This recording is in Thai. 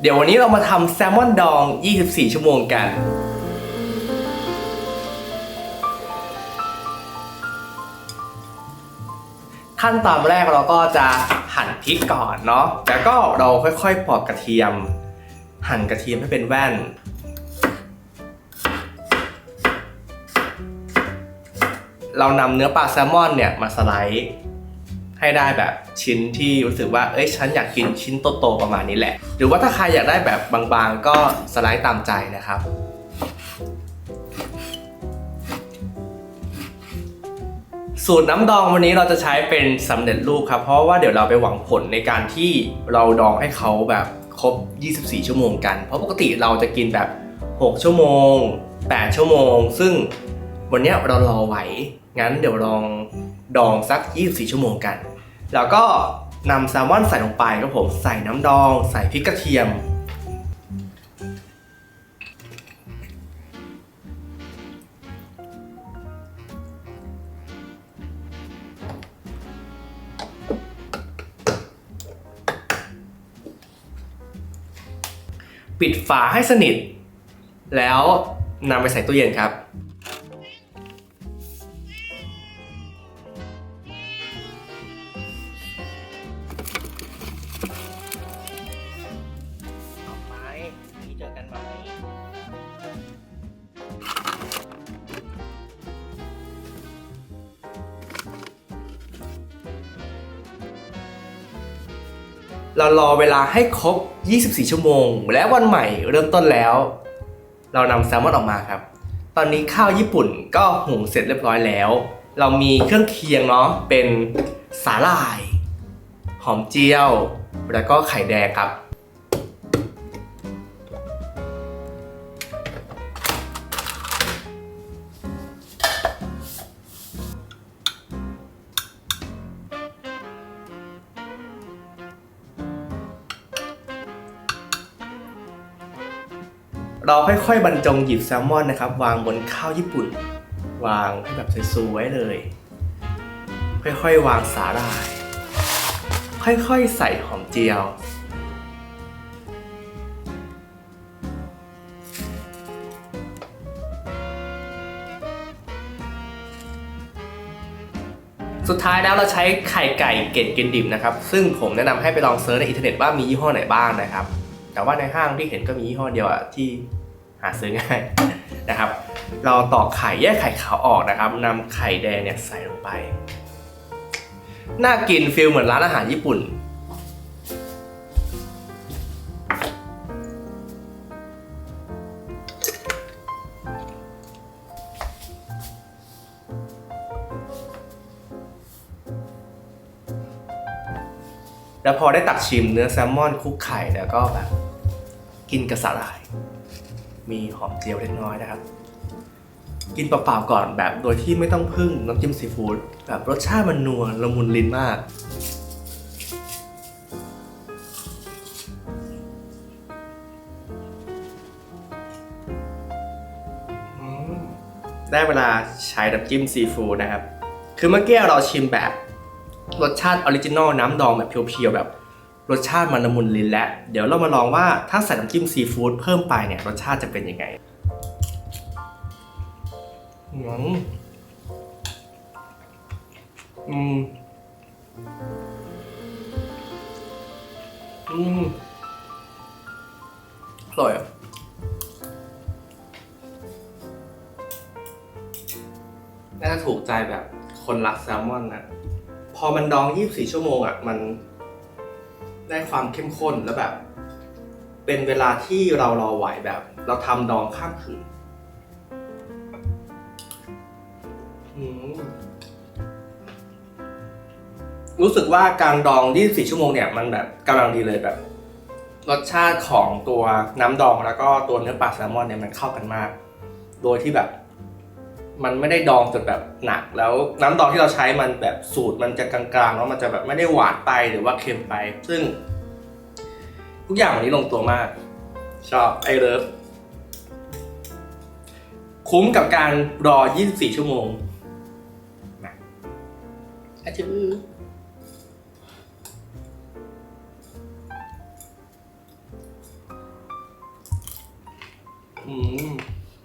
เดี๋ยววันนี้เรามาทำแซลมอนดอง 24 ชั่วโมงกัน ขั้นตอนแรกเราก็จะหั่นพริกก่อนเนาะแล้วก็เราค่อยๆปอกกระเทียม หั่นกระเทียมให้เป็นแว่น เรานำเนื้อปลาแซลมอนเนี่ยมาสไลด์ ให้ได้แบบชิ้นที่รู้สึกว่า เอ้ยฉันอยากกินชิ้นโตๆประมาณนี้แหละ หรือว่าถ้าใครอยากได้แบบบางๆ ก็สไลด์ตามใจนะครับ สูตรน้ำดองวันนี้เราจะใช้เป็นสำเร็จรูปครับ เพราะว่าเดี๋ยวเราไปหวังผลในการที่เราดองให้เขาแบบครบ 24 ชั่วโมงกัน เพราะปกติเราจะกินแบบ 6 ชั่วโมง 8 ชั่วโมง ซึ่งวันนี้เรารอไหว งั้นเดี๋ยวลองดองสัก 24 ชั่วโมงกัน แล้วก็นำแซลมอนใส่ลงไปครับผมใส่น้ำดอง ใส่พริกกระเทียม ปิดฝาให้สนิท แล้วนำไปใส่ตู้เย็นครับ เรารอเวลาให้ครบ 24 ชั่วโมง และวันใหม่เริ่มต้นแล้ว เรานำแซลมอนออกมาครับ ตอนนี้ข้าวญี่ปุ่นก็หุงเสร็จเรียบร้อยแล้ว เรามีเครื่องเคียงเนาะเป็นสาหร่าย หอมเจียว แล้วก็ไข่แดงครับ เราค่อยๆบรรจงหยิบแซลมอนนะครับ วางบนข้าวญี่ปุ่น วางให้แบบสวยๆเลย ค่อยๆวางสาหร่าย ค่อยๆใส่หอมเจียว สุดท้ายแล้วเราใช้ไข่ไก่เกล็ดกินดิบนะครับ ซึ่งผมแนะนำให้ไปลองเซิร์ชในอินเทอร์เน็ตว่ามียี่ห้อไหนบ้างนะครับ แต่ว่าในห้างที่เห็นก็มียี่ห้อเดียวอะที่หาซื้อง่ายนะครับ เราตอกไข่แยกไข่ขาวออกนะครับนำไข่แดงเนี่ยใส่ลงไป น่ากินฟิลเหมือนร้านอาหารญี่ปุ่น แล้วพอได้ตักชิมเนื้อแซลมอนคลุกไข่แล้วก็แบบ กินกับสาหร่าย มีหอมเจียวเล็กน้อยนะครับ กินเปล่าๆก่อนแบบโดยที่ไม่ต้องพึ่งน้ำจิ้มซีฟู้ดแบบรสชาติมันนัวละมุนลิ้นมากได้เวลาใช้น้ำจิ้มซีฟู้ดนะครับ คือเมื่อกี้เราชิมแบบรสชาติออริจินอลน้ำดองแบบเพียวๆแบบ รสชาติมันละมุนลิ้นและเดี๋ยวเรามาลองว่าถ้าใส่น้ำจิ้มซีฟู้ดเพิ่มไปเนี่ยรสชาติจะเป็นยังไงอืมอืมอืมอร่อยอะน่าจะถูกใจแบบคนรักแซลมอนนะพอมันดอง 24 ชั่วโมงอะ มัน ได้ความเข้มข้นแล้วแบบ เป็นเวลาที่เรารอไหวแบบ เราทำดองข้ามคืนรู้สึกว่าการดอง 24 ชั่วโมงเนี่ย มันแบบกำลังดีเลยแบบ รสชาติของตัวน้ำดองแล้วก็ตัวเนื้อปลาแซลมอนเนี่ยมันเข้ากันมาก โดยที่แบบ มันไม่ได้ดองจนแบบหนัก แล้วน้ำดองที่เราใช้มันแบบสูตรมันจะกลางๆแล้วมันจะแบบไม่ได้หวานไปหรือว่าเค็มไป ซึ่ง ทุกอย่างวันนี้ลงตัวมาก ชอบไอเลิฟคุ้มกับการรอ 24 ชั่วโมงนะอาจืออืม